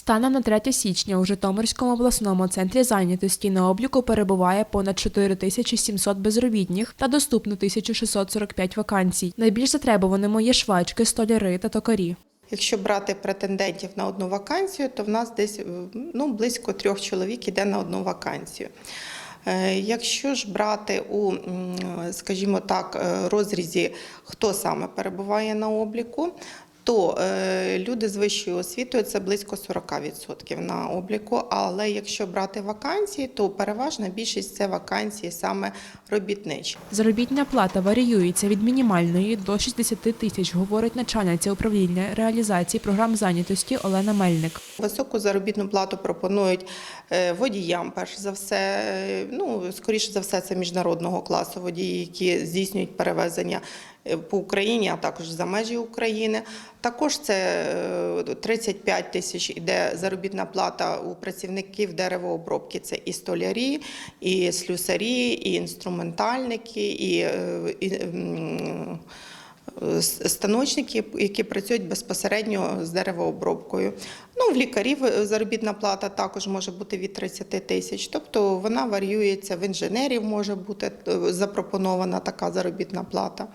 Станом на 3 січня у Житомирському обласному центрі зайнятості на обліку перебуває понад 4700 безробітних та доступно 1645 вакансій. Найбільш затребуваними є швачки, столяри та токарі. Якщо брати претендентів на одну вакансію, то в нас десь е, ну, близько трьох чоловік іде на одну вакансію. Е, Якщо ж брати у, скажімо так, е, розрізі, хто саме перебуває на обліку, то е, люди з вищою освітою це близько 40% на обліку. Але якщо брати вакансії, то переважна більшість це вакансії саме робітничі. Заробітна плата варіюється від мінімальної до 60 тисяч, говорить начальниця управління реалізації програм зайнятості Олена Мельник. Високу заробітну плату пропонують е, водіям, перш за все. Е, Ну, скоріше за все, це міжнародного класу водії, які здійснюють перевезення по Україні, а також за межі України. Також це е, 35 тисяч іде заробітна плата у працівників деревообробки. Це і столярі, і слюсарі, і інструментальники, і, е, і станочники, які працюють безпосередньо з деревообробкою. Ну, в лікарів е, заробітна плата також може бути від 30 тисяч. Тобто вона варіюється в інженерів, може бути е, запропонована така заробітна плата.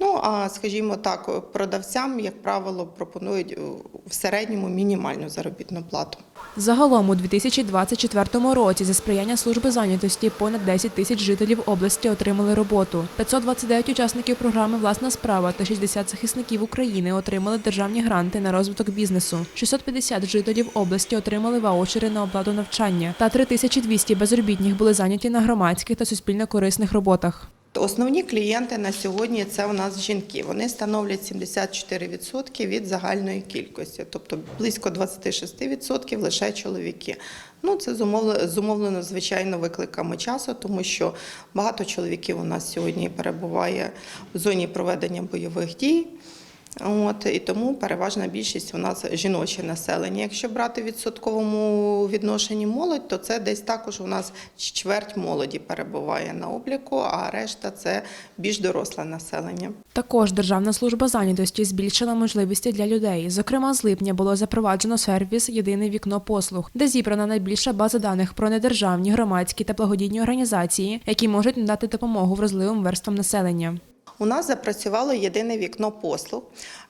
Ну, а скажімо так, продавцям, як правило, пропонують е, в середньому мінімальну заробітну плату. Загалом у 2024 році за сприяння служби зайнятості понад 10 тисяч жителів області отримали роботу. 529 учасників програми Власна справа та 60 захисників України отримали державні гранти на розвиток бізнесу. 650 жителів області отримали ваучери на оплату навчання. Та 3200 безробітних були зайняті на громадських та суспільно корисних роботах. Основні клієнти на сьогодні це у нас жінки. Вони становлять 74% від загальної кількості, тобто близько 26% лише чоловіки. Ну це зумовлено, звичайно викликами часу, тому що багато чоловіків у нас сьогодні перебуває в зоні проведення бойових дій. От і тому переважна більшість у нас жіноче населення. Якщо брати відсотковому відношенні молодь, то це десь також у нас чверть молоді перебуває на обліку, а решта це більш доросле населення. Також Державна служба зайнятості збільшила можливості для людей. Зокрема, з липня було запроваджено сервіс Єдине вікно послуг, де зібрана найбільша база даних про недержавні, громадські та благодійні організації, які можуть надати допомогу вразливим верствам населення. У нас запрацювало єдине вікно послуг,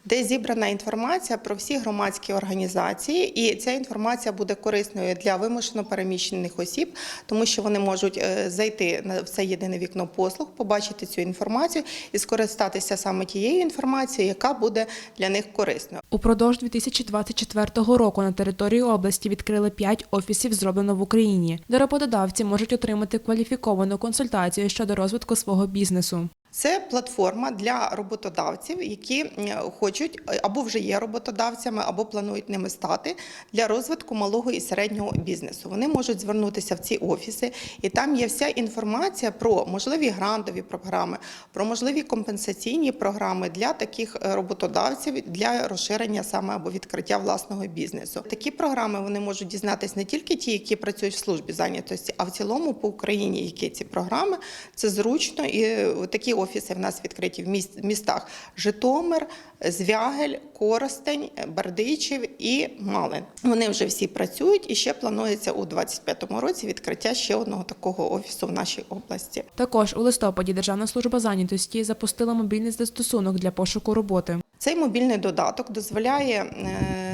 де зібрана інформація про всі громадські організації, і ця інформація буде корисною для вимушено переміщених осіб, тому що вони можуть е, зайти на це єдине вікно послуг, побачити цю інформацію і скористатися саме тією інформацією, яка буде для них корисною. Упродовж 2024 року на території області відкрили 5 офісів зроблено в Україні, де роботодавці можуть отримати кваліфіковану консультацію щодо розвитку свого бізнесу. Це платформа для роботодавців, які хочуть е, або вже є роботодавцями, або планують ними стати для розвитку малого і середнього бізнесу. Вони можуть звернутися в ці офіси, і там є вся інформація про можливі грантові програми, про можливі компенсаційні програми для таких е, роботодавців для розширення саме або відкриття власного бізнесу. Такі програми вони можуть дізнатися не тільки ті, які працюють в службі зайнятості, а в цілому по Україні, які ці програми. Це зручно і е, такі офіси в нас відкриті в міст- містах Житомир, Звягель, Коростень, Бердичів і Малин. Вони вже всі працюють і ще планується у 2025 році відкриття ще одного такого офісу в нашій області. Також у листопаді Державна служба зайнятості запустила мобільний застосунок для пошуку роботи. Цей мобільний додаток дозволяє е,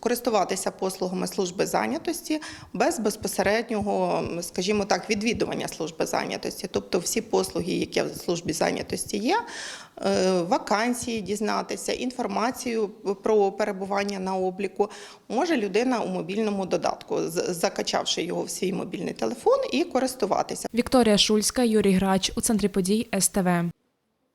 користуватися послугами служби зайнятості без безпосереднього, скажімо так, відвідування служби зайнятості. Тобто всі послуги, які в службі зайнятості є, е, вакансії дізнатися, інформацію про перебування на обліку, може людина у мобільному додатку, закачавши його в свій мобільний телефон і користуватися. Вікторія Шульська, Юрій Грач у центрі подій СТВ.